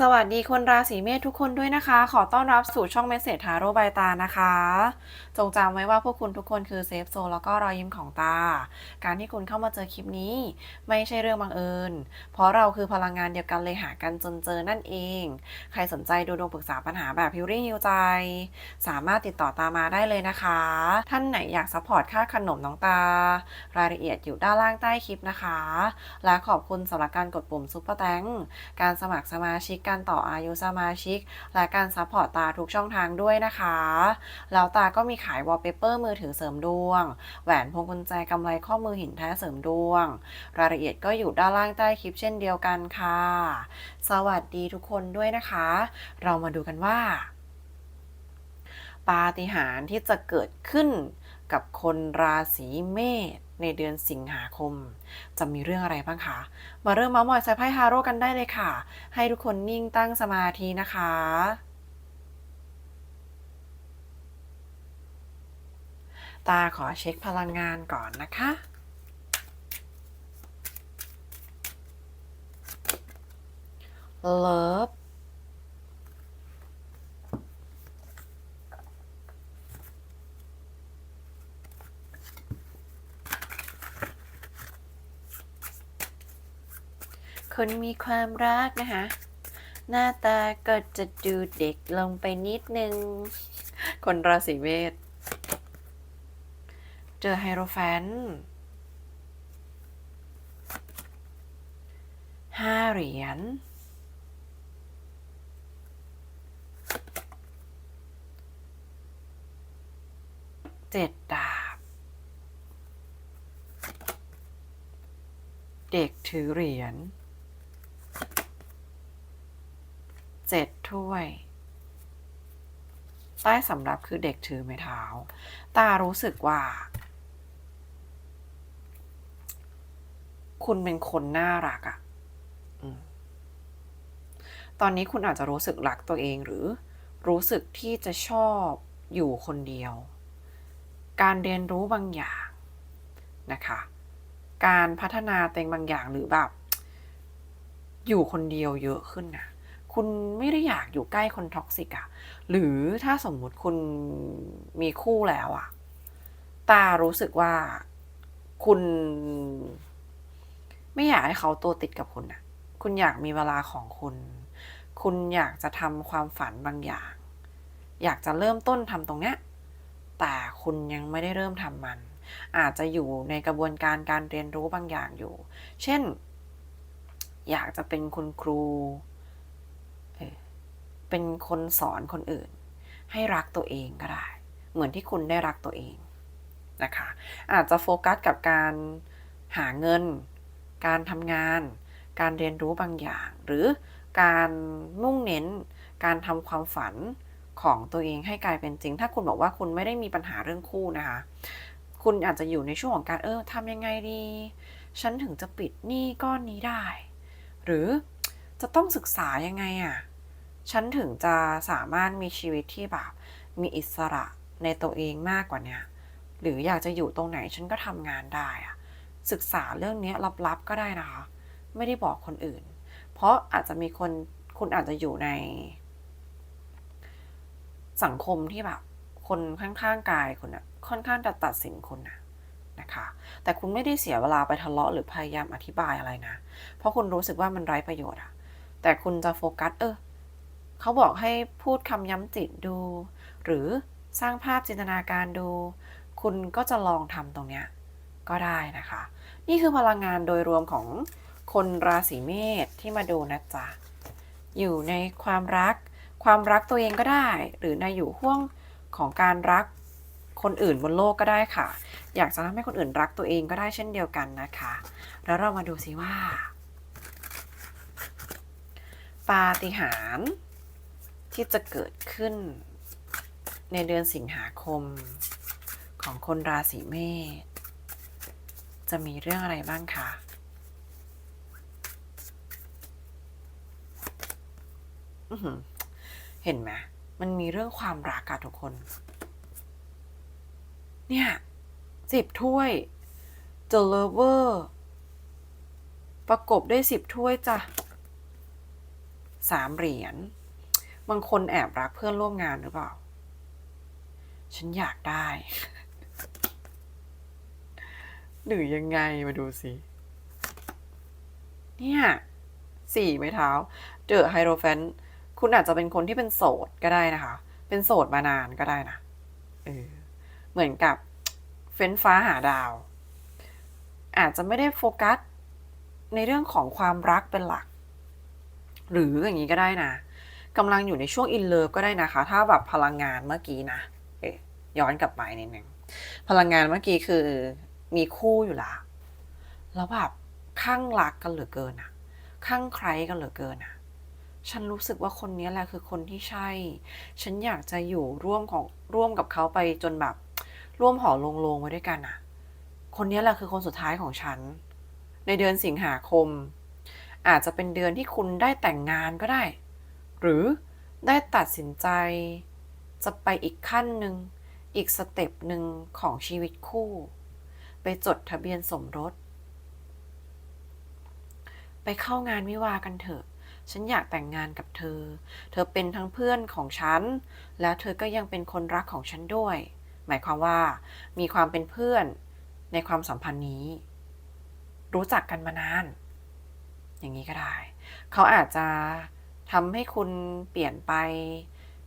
สวัสดีคนราศีเมษทุกคนด้วยนะคะ ขอต้อนรับสู่ช่องเมสเซจทาโร่ใบตานะคะ จงจำไว้ว่าพวกคุณทุกคนคือเซฟโซแล้วก็รอยยิ้มของตา การที่คุณเข้ามาเจอคลิปนี้ ไม่ใช่เรื่องบังเอิญ เพราะเราคือพลังงานเดียวกันเลยหากันจนเจอนั่นเอง ใครสนใจดูดวงปรึกษาปัญหาแบบพิวรี่ฮิวใจ สามารถติดต่อตามาได้เลยนะคะ ท่านไหนอยากซัพพอร์ตค่าขนมน้องตา รายละเอียดอยู่ด้านล่างใต้คลิปนะคะ และขอบคุณสำหรับการกดปุ่มซุปเปอร์แตงการสมัครสมาชิกการต่ออายุสมาชิก และการซัพพอร์ตตาทุกช่องทางด้วยนะคะ แล้วตาก็มีขายวอลเปเปอร์มือถือเสริมดวง แหวนพวงกุญแจกำไรข้อมือหินแท้เสริมดวง รายละเอียดก็อยู่ด้านล่างใต้คลิปเช่นเดียวกันค่ะ สวัสดีทุกคนด้วยนะคะ เรามาดูกันว่า ปาฏิหาริย์ที่จะเกิดขึ้นกับคนราศีเมษ ในเดือนสิงหาคม จะมีเรื่องอะไรบ้างคะ มาเริ่มมาส์มอยไซไพ่ฮาโร่กันได้เลยค่ะ ให้ทุกคนนิ่งตั้งสมาธินะคะ ตาขอเช็คพลังงานก่อนนะคะเลิฟ คนมีความรักนะคะ หน้าตาก็จะดูเด็กลงไปนิดนึง คนราศีเมษเจอไฮโรแฟนห้าเหรียญเจ็ดดาบ เด็กถือเหรียญ เจ็ดถ้วย ใต้สำรับคือเด็กถือไม้เท้า ตารู้สึกว่า คุณเป็นคนน่ารักอะอตอนนี้คุณอาจจะรู้สึกรักตัวเองหรือ รู้สึกที่จะชอบอยู่คนเดียว การเรียนรู้บางอย่างนะคะ การพัฒนาตัวเองบางอย่างหรือแบบ อยู่คนเดียวเยอะขึ้นนะ คุณไม่ได้อยากอยู่ใกล้คนท็อกซิกอะหรือถ้าสมมุติคุณมีคู่แล้วอะตารู้สึกว่าคุณ ไม่อยากให้เขาตัวติดกับคุณอะคุณอยากมีเวลาของคุณ คุณอยากจะทำความฝันบางอย่าง อยากจะเริ่มต้นทำตรงเนี้ย แต่คุณยังไม่ได้เริ่มทำมัน อาจจะอยู่ในกระบวนการการเรียนรู้บางอย่างอยู่ เช่น อยากจะเป็นคุณครู เป็นคนสอนคนอื่น ให้รักตัวเองก็ได้ เหมือนที่คุณได้รักตัวเองนะคะ อาจจะโฟกัสกับการหาเงิน การทำงาน การเรียนรู้บางอย่าง หรือการมุ่งเน้น การทำความฝันของตัวเองให้กลายเป็นจริง ถ้าคุณบอกว่าคุณไม่ได้มีปัญหาเรื่องคู่นะคะ คุณอาจจะอยู่ในช่วงของการเออทำยังไงดี ฉันถึงจะปิดหนี้ก้อนนี้ได้ หรือจะต้องศึกษายังไงอะ่ะ ฉันถึงจะสามารถมีชีวิตที่แบบมีอิสระในตัวเองมากกว่านี้หรืออยากจะอยู่ตรงไหนฉันก็ทำงานได้อะศึกษาเรื่องนี้ลับๆก็ได้นะคะ ไม่ได้บอกคนอื่น เพราะอาจจะมีคนคุณอาจจะอยู่ใน สังคมที่แบบ คนข้างๆกายคุณอะค่อนข้างจะตัดสินคุณนะนะคะ แต่คุณไม่ได้เสียเวลาไปทะเลาะหรือพยายามอธิบายอะไรนะ เพราะคุณรู้สึกว่ามันไร้ประโยชน์อะแต่คุณจะโฟกัสเออ เขาบอกให้พูดคำย้ำจิตดู หรือสร้างภาพจินตนาการดู คุณก็จะลองทำตรงเนี้ยก็ได้นะคะ นี่คือพลังงานโดยรวมของคนราศีเมษที่มาดูนะจ๊ะ อยู่ในความรัก ความรักตัวเองก็ได้ หรือในอยู่ห่วงของการรักคนอื่นบนโลกก็ได้ค่ะ อยากจะทำให้คนอื่นรักตัวเองก็ได้เช่นเดียวกันนะคะ แล้วเรามาดูซิว่า ปาฏิหาริย์ ที่จะเกิดขึ้นในเดือนสิงหาคมของคนราศีเมษจะมีเรื่องอะไรบ้างคะเห็นไหมมันมีเรื่องความรักอะทุกคน เนี่ยสิบถ้วย The Lover ประกบด้วยสิบถ้วยจ้ะสามเหรียญ บางคนแอบรักเพื่อนร่วมงานหรือเปล่า ฉันอยากได้ หรือยังไงมาดูสิ เนี่ยสี่ไม้เท้า เจอไฮโรแฟน คุณอาจจะเป็นคนที่เป็นโสดก็ได้นะคะ เป็นโสดมานานก็ได้นะ เออ เหมือนกับเฟ้นฟ้าหาดาว อาจจะไม่ได้โฟกัสในเรื่องของความรักเป็นหลัก หรืออย่างนี้ก็ได้นะ กำลังอยู่ในช่วงอินเลิฟก็ได้นะคะ ถ้าแบบพลังงานเมื่อกี้นะย้อนกลับไปนิดนึงพลังงานเมื่อกี้คือมีคู่อยู่ละแล้วแบบข้างรักกันเหลือเกินอะข้างใครกันเหลือเกินอะฉันรู้สึกว่าคนนี้แหละคือคนที่ใช่ ฉันอยากจะอยู่ร่วมของร่วมกับเขาไปจนแบบ ร่วมหอลงลงไว้ด้วยกันอะคนนี้แหละคือคนสุดท้ายของฉัน ในเดือนสิงหาคม อาจจะเป็นเดือนที่คุณได้แต่งงานก็ได้ หรือได้ตัดสินใจ จะไปอีกขั้นหนึ่ง อีกสเต็ปหนึ่งของชีวิตคู่ ไปจดทะเบียนสมรส ไปเข้างานวิวากันเถอะ ฉันอยากแต่งงานกับเธอ เธอเป็นทั้งเพื่อนของฉัน และเธอก็ยังเป็นคนรักของฉันด้วย หมายความว่า มีความเป็นเพื่อนในความสัมพันธ์นี้ รู้จักกันมานาน อย่างนี้ก็ได้ เขาอาจจะ ทำให้คุณเปลี่ยนไป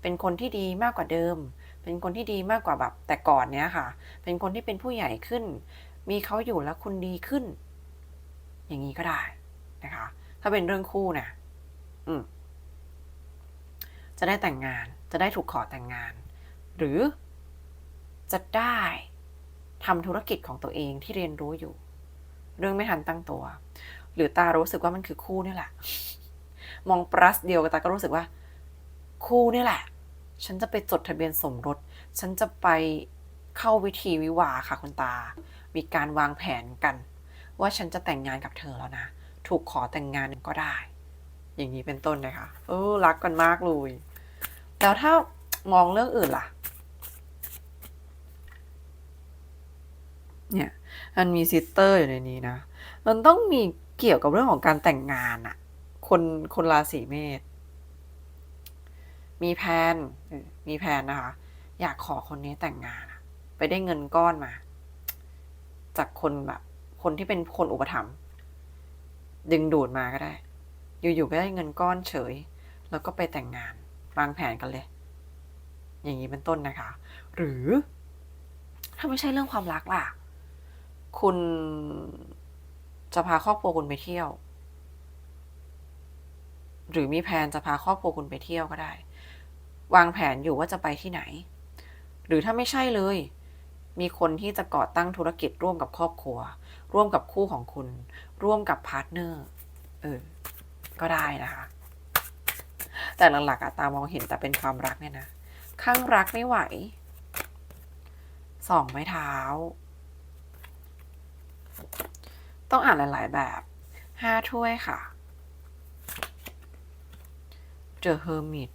เป็นคนที่ดีมากกว่าเดิม เป็นคนที่ดีมากกว่าแบบแต่ก่อนเนี้ยค่ะ เป็นคนที่เป็นผู้ใหญ่ขึ้น มีเขาอยู่แล้วคุณดีขึ้น อย่างนี้ก็ได้นะคะ ถ้าเป็นเรื่องคู่นะอืมจะได้แต่งงาน จะได้ถูกขอแต่งงาน หรือจะได้ทำธุรกิจของตัวเองที่เรียนรู้อยู่ เรื่องไม่ทันตั้งตัว หรือตารู้สึกว่ามันคือคู่นี่แหละ มองปรัสเดียวกับตาก็รู้สึกว่า คู่นี่แหละ ฉันจะไปจดทะเบียนสมรส ฉันจะไปเข้าวิธีวิวาค่ะคุณตา มีการวางแผนกัน ว่าฉันจะแต่งงานกับเธอแล้วนะ ถูกขอแต่งงานก็ได้ อย่างนี้เป็นต้นนะคะเออรักกันมากเลยแล้วถ้ามองเรื่องอื่นล่ะ เนี่ยมันมีซิสเตอร์อยู่ในนี้นะ มันต้องมีเกี่ยวกับเรื่องของการแต่งงานอะ คนคนราศีเมษมีแพนมีแพนนะคะ อยากขอคนนี้แต่งงานไปได้เงินก้อนมา จากคนแบบ คนที่เป็นคนอุปถัมภ์ดึงดูดมาก็ได้ อยู่ๆไปได้เงินก้อนเฉย แล้วก็ไปแต่งงานวางแผนกันเลย อย่างนี้เป็นต้นนะคะ หรือ ถ้าไม่ใช่เรื่องความรักล่ะ คุณจะพาครอบครัวคุณไปเที่ยว หรือมีแผนจะพาครอบครัวคุณไปเที่ยวก็ได้ วางแผนอยู่ว่าจะไปที่ไหน หรือถ้าไม่ใช่เลย มีคนที่จะก่อตั้งธุรกิจร่วมกับครอบครัว ร่วมกับคู่ของคุณ ร่วมกับพาร์ทเนอร์เออก็ได้นะคะ แต่หลักๆอะตามองเห็นแต่เป็นความรักเนี่ยนะข้างรักไม่ไหวสองไม้เท้า ต้องอ่านหลาย ๆ แบบห้าถ้วยค่ะ เจอเฮอร์มิต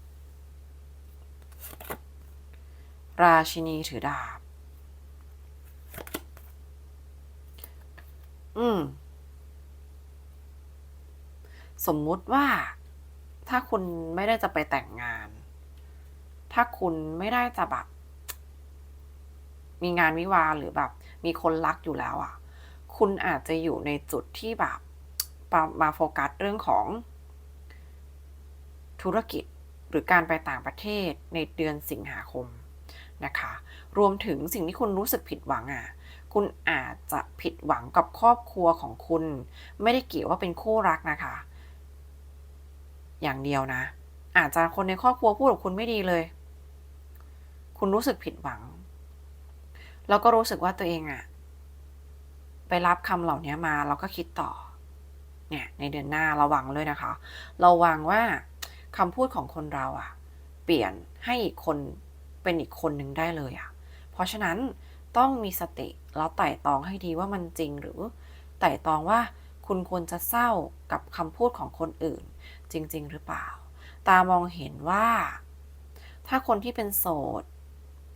ราชินีถือดาบ อืม สมมุติว่า ถ้าคุณไม่ได้จะไปแต่งงาน ถ้าคุณไม่ได้จะแบบ มีงานวิวาห์หรือแบบ มีคนรักอยู่แล้วอะ่ะ คุณอาจจะอยู่ในจุดที่แบบ มาโฟกัสเรื่องของ ธุรกิจหรือการไปต่างประเทศในเดือนสิงหาคมนะคะ รวมถึงสิ่งที่คุณรู้สึกผิดหวังอะ่ะ คุณอาจจะผิดหวังกับครอบครัวของคุณ ไม่ได้เกี่ยวว่าเป็นคู่รักนะคะ อย่างเดียวนะ อาจจะคนในครอบครัวพูดกับคุณไม่ดีเลย คุณรู้สึกผิดหวัง แล้วก็รู้สึกว่าตัวเองอะไปรับคำเหล่านี้มาแล้วก็คิดต่อ เนี่ยในเดือนหน้าระวังเลยนะคะ ระวังว่า คำพูดของคนเราอะเปลี่ยนให้อีกคนเป็นอีกคนหนึ่งได้เลยอะเพราะฉะนั้นต้องมีสติแล้วไต่ตองให้ดีว่ามันจริงหรือไต่ตองว่าคุณควรจะเศร้ากับคำพูดของคนอื่น จริง ๆ หรือเปล่า ตามองเห็นว่า ถ้าคนที่เป็นโสด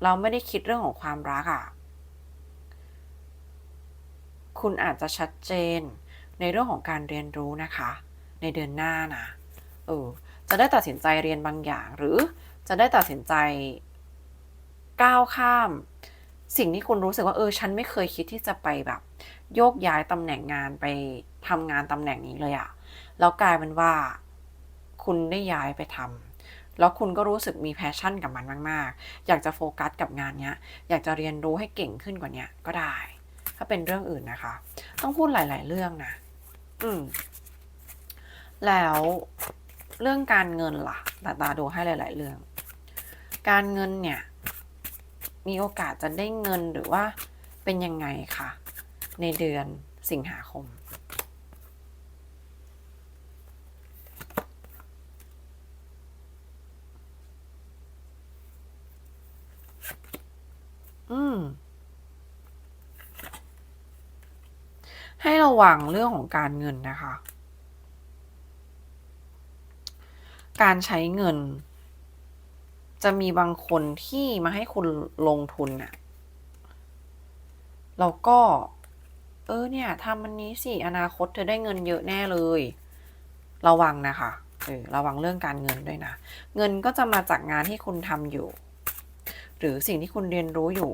เราไม่ได้คิดเรื่องของความรักอะ่ะ คุณอาจจะชัดเจนในเรื่องของการเรียนรู้นะคะ ในเดือนหน้านะ เออ จะได้ตัดสินใจเรียนบางอย่าง หรือจะได้ตัดสินใจก้าวข้าม สิ่งที่คุณรู้สึกว่าเออฉันไม่เคยคิดที่จะไปแบบ โยกย้ายตำแหน่งงานไปทำงานตำแหน่งนี้เลยอะแล้วกลายเป็นว่า คุณได้ย้ายไปทำแล้วคุณก็รู้สึกมีแพชชั่นกับมันมาก ๆ อยากจะโฟกัสกับงานเนี้ย อยากจะเรียนรู้ให้เก่งขึ้นกว่าเนี้ยก็ได้ ถ้าเป็นเรื่องอื่นนะคะ ต้องพูดหลาย ๆ เรื่องนะ อืมแล้ว เรื่องการเงินล่ะตาตาดูให้หลาย ๆ เรื่อง การเงินเนี่ย มีโอกาสจะได้เงินหรือว่าเป็นยังไงคะ ในเดือนสิงหาคม อืม ให้ระวังเรื่องของการเงินนะคะ การใช้เงิน จะมีบางคนที่มาให้คุณลงทุนน่ะแล้วก็ เออเนี่ยทำมันนี้สิอนาคตเธอได้เงินเยอะแน่เลย ระวังนะคะเออระวังเรื่องการเงินด้วยนะ เงินก็จะมาจากงานที่คุณทำอยู่ หรือสิ่งที่คุณเรียนรู้อยู่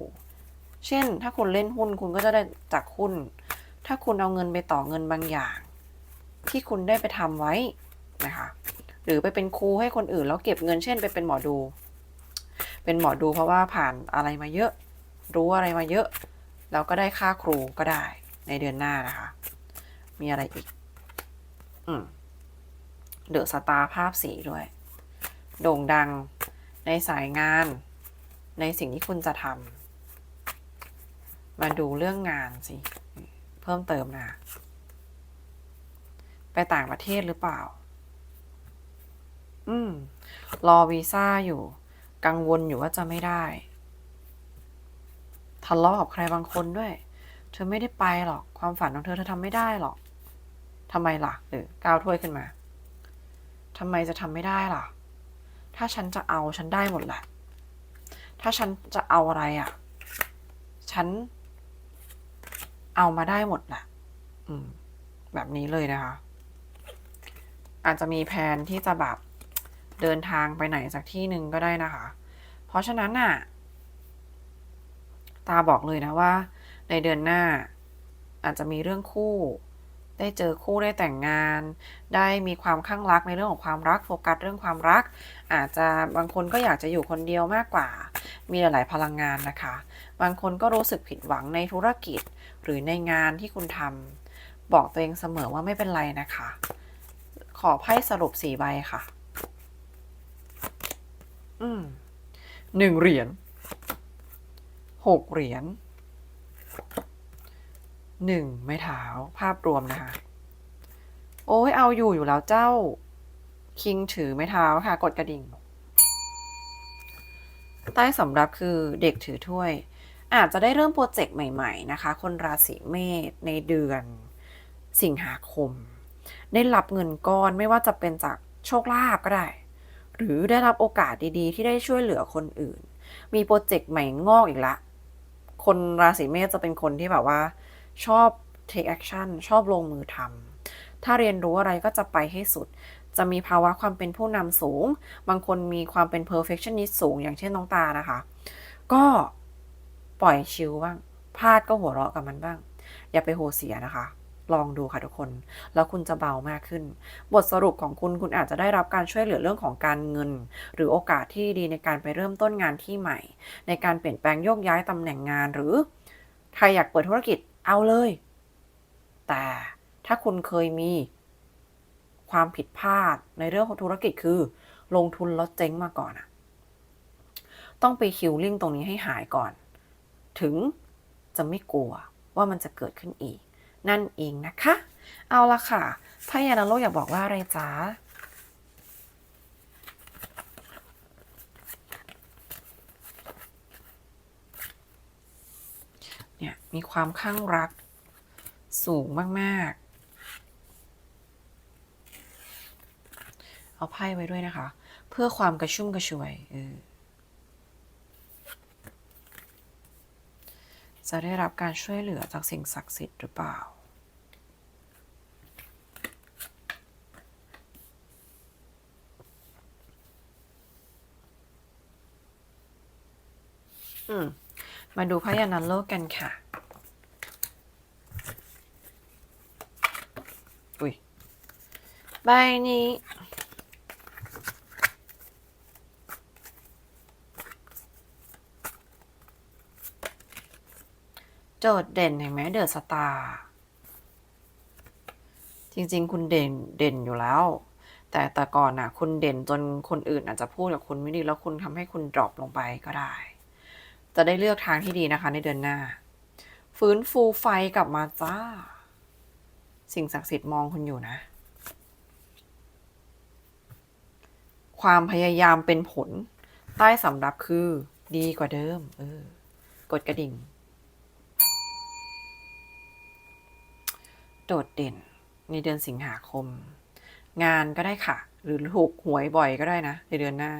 เช่น ถ้าคุณเล่นหุ้นคุณก็จะได้จากหุ้น ถ้าคุณเอาเงินไปต่อเงินบางอย่าง ที่คุณได้ไปทำไว้นะคะ หรือไปเป็นครูให้คนอื่นแล้วเก็บเงินเช่นไปเป็นหมอดู เป็นหมอดูเพราะว่าผ่านอะไรมาเยอะ รู้อะไรมาเยอะ แล้วก็ได้ค่าครูก็ได้ในเดือนหน้านะคะ มีอะไรอีก อืมเดอะสตาร์ภาพสีด้วย โด่งดังในสายงาน ในสิ่งที่คุณจะทำมาดูเรื่องงานสิ เพิ่มเติมนะ ไปต่างประเทศหรือเปล่า อืม รอวีซ่าอยู่ กังวลอยู่ว่าจะไม่ได้ทะเลาะกับใครบางคนด้วย เธอไม่ได้ไปหรอก ความฝันของเธอเธอทำไม่ได้หรอกทำไมล่ะเออก้าวถ้วยขึ้นมาทำไมจะทำไม่ได้ล่ะ ถ้าฉันจะเอาฉันได้หมดแหละ ถ้าฉันจะเอาอะไรอะ ฉันเอามาได้หมดแหละอืม แบบนี้เลยนะคะ อาจจะมีแผนที่จะแบบ เดินทางไปไหนสักที่หนึ่งก็ได้นะคะ เพราะฉะนั้นน่ะ ตาบอกเลยนะว่า ในเดือนหน้า อาจจะมีเรื่องคู่ ได้เจอคู่ได้แต่งงาน ได้มีความข้างรักในเรื่องของความรักโฟกัสเรื่องความรัก อาจจะบางคนก็อยากจะอยู่คนเดียวมากกว่า มีหลายพลังงานนะคะ บางคนก็รู้สึกผิดหวังในธุรกิจหรือในงานที่คุณทำบอกตัวเองเสมอว่าไม่เป็นไรนะคะ ขอไพ่สรุปสี่ใบค่ะ อืมหนึ่งเหรียญหกเหรียญหนึ่งไม้เท้าภาพรวมนะคะ โอ้ยเอาอยู่อยู่แล้วเจ้า คิงถือไม้เท้าค่ะ กดกระดิ่ง ใต้สำรับคือเด็กถือถ้วย อาจจะได้เริ่มโปรเจกต์ใหม่ ๆ นะคะ คนราศีเมษในเดือนสิงหาคม ได้รับเงินก้อนไม่ว่าจะเป็นจากโชคลาภก็ได้ หรือได้รับโอกาสดีๆ ที่ได้ช่วยเหลือคนอื่น มีโปรเจกต์ใหม่งอกอีกละ คนราศีเมษจะเป็นคนที่แบบว่า ชอบ take action ชอบลงมือทำถ้าเรียนรู้อะไรก็จะไปให้สุด จะมีภาวะความเป็นผู้นำสูง บางคนมีความเป็น perfectionist สูง อย่างเช่นน้องตานะคะ ก็ปล่อยชิลบ้างพลาดก็หัวเราะกับมันบ้าง อย่าไปโหเสียนะคะ ลองดูค่ะทุกคน แล้วคุณจะเบามากขึ้น บทสรุปของคุณคุณอาจจะได้รับการช่วยเหลือเรื่องของการเงิน หรือโอกาสที่ดีในการไปเริ่มต้นงานที่ใหม่ ในการเปลี่ยนแปลงโยกย้ายตำแหน่งงานหรือ ใครอยากเปิดธุรกิจเอาเลย แต่ถ้าคุณเคยมี ความผิดพลาดในเรื่องของธุรกิจคือ ลงทุนแล้วเจ๊งมาก่อนอะต้องไปคิวลิ่งตรงนี้ให้หายก่อน ถึงจะไม่กลัวว่ามันจะเกิดขึ้นอีก นั่นเองนะคะ เอาละค่ะพยานาโลกอยากบอกว่าอะไรจ๊ะเนี่ยมีความข้างรักสูงมาก ๆ เอาไพ่ไว้ด้วยนะคะ เพื่อความกระชุ่มกระชวยออจะได้รับการช่วยเหลือจากสิ่งศักดิ์สิทธิ์หรือเปล่า อ อืม มาดูพยานันโลกกันค่ะ อุ้ย ใบนี้ โจทย์เด่นเห็นไหมเดอะสตาร์ จริงๆ คุณเด่นเด่นอยู่แล้ว แต่แต่ก่อนน่ะ คุณเด่นจนคนอื่นอาจจะพูดกับคุณไม่ดี แล้วคุณทำให้คุณดรอปลงไปก็ได้ จะได้เลือกทางที่ดีนะคะในเดือนหน้า ฟื้นฟูไฟกลับมาจ้า สิ่งศักดิ์สิทธิ์มองคุณอยู่นะ ความพยายามเป็นผล ใต้สำรับคือดีกว่าเดิม เออ กดกระดิ่ง โดดเด่นในเดือนสิงหาคม งานก็ได้ค่ะ หรือถูกหวยบ่อยก็ได้นะ ในเดือนหน้า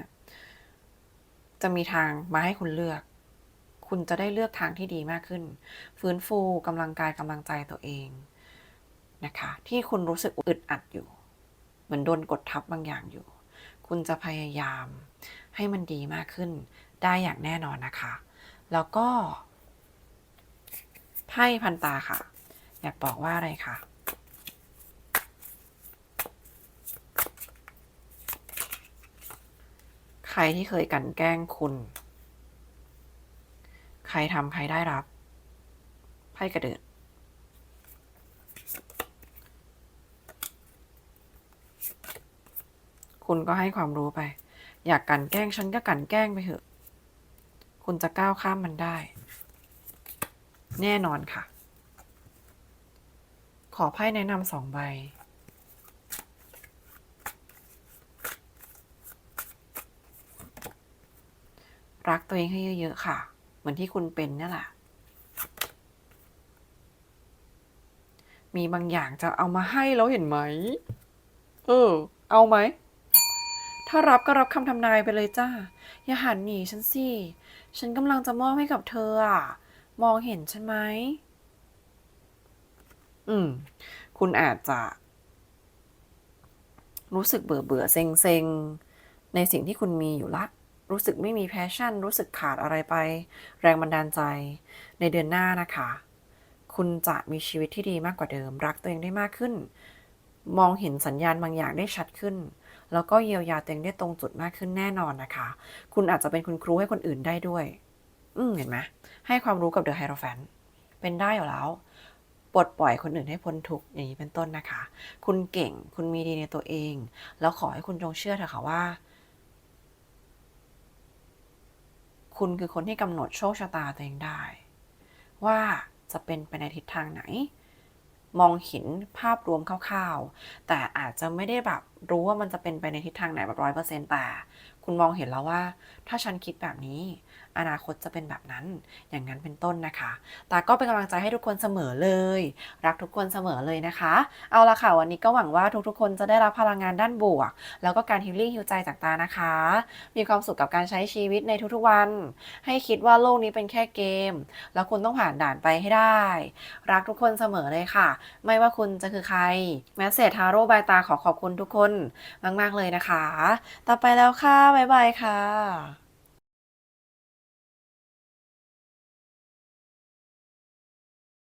จะมีทางมาให้คุณเลือก คุณจะได้เลือกทางที่ดีมากขึ้น ฟื้นฟูกำลังกายกำลังใจตัวเองนะคะ ที่คุณรู้สึกอึดอัดอยู่ เหมือนโดนกดทับบางอย่างอยู่ คุณจะพยายามให้มันดีมากขึ้น ได้อย่างแน่นอนนะคะ แล้วก็ไพ่พันตาค่ะ อยากบอกว่าอะไรคะใครที่เคยกันแกล้งคุณ รทำใครได้รับ ไพ่กระเดิดคุณก็ให้ความรู้ไป อยากกลันแกล้งฉันก็กลันแกล้งไปเถอะ คุณจะก้าวข้ามมันได้ แน่นอนค่ะ ขอไพ่แนะนำสองใบ รักตัวเองให้เยอะ ๆ ค่ะ มือนที่คุณเป็นนี่แหละ มีบางอย่างจะเอามาให้แล้วเห็นไหม เออ เอาไหม ถ้ารับก็รับคำทำนายไปเลยจ้า อย่าหันหนีฉันสิ ฉันกำลังจะมอบให้กับเธออะ มองเห็นฉันไหม อืม คุณอาจจะ รู้สึกเบื่อเบื่อเซ็งเซ็งในสิ่งที่คุณมีอยู่ละ รู้สึกไม่มีแพชชั่น รู้สึกขาดอะไรไป แรงบันดาลใจ ในเดือนหน้านะคะ คุณจะมีชีวิตที่ดีมากกว่าเดิม รักตัวเองได้มากขึ้น มองเห็นสัญญาณบางอย่างได้ชัดขึ้น แล้วก็เยียวยาตัวเองได้ตรงจุดมากขึ้นแน่นอนนะคะ คุณอาจจะเป็นคุณครูให้คนอื่นได้ด้วย อืมเห็นไหมให้ความรู้กับเดอะไฮโรแฟนเป็นได้อยู่แล้วปลดปล่อยคนอื่นให้พ้นทุกข์อย่างนี้เป็นต้นนะคะ คุณเก่งคุณมีดีในตัวเอง แล้วขอให้คุณจงเชื่อเถอะค่ะว่า คุณคือคนที่กำหนดโชคชะตาตัวเองได้ ว่าจะเป็นไปในทิศทางไหน มองเห็นภาพรวมคร่าวๆ แต่อาจจะไม่ได้แบบรู้ว่ามันจะเป็นไปในทิศทางไหนแบบร้อยเปอร์เซ็นต์แต่ คุณมองเห็นแล้วว่า ถ้าฉันคิดแบบนี้ อนาคตจะเป็นแบบนั้น อย่างนั้นเป็นต้นนะคะ แต่ก็เป็นกำลังใจให้ทุกคนเสมอเลย รักทุกคนเสมอเลยนะคะ เอาละค่ะวันนี้ก็หวังว่าทุกๆ คนจะได้รับพลังงานด้านบวก แล้วก็การฮิลลิ่งฮิวใจจากตานะคะ มีความสุขกับการใช้ชีวิตในทุกๆวัน ให้คิดว่าโลกนี้เป็นแค่เกม แล้วคุณต้องผ่านด่านไปให้ได้ รักทุกคนเสมอเลยค่ะ ไม่ว่าคุณจะคือใครแมสเซจทาโร่บายตาขอขอบคุณทุกคนมาก ๆเลยนะคะ ต่อไปแล้วค่ะบ๊ายบายค่ะ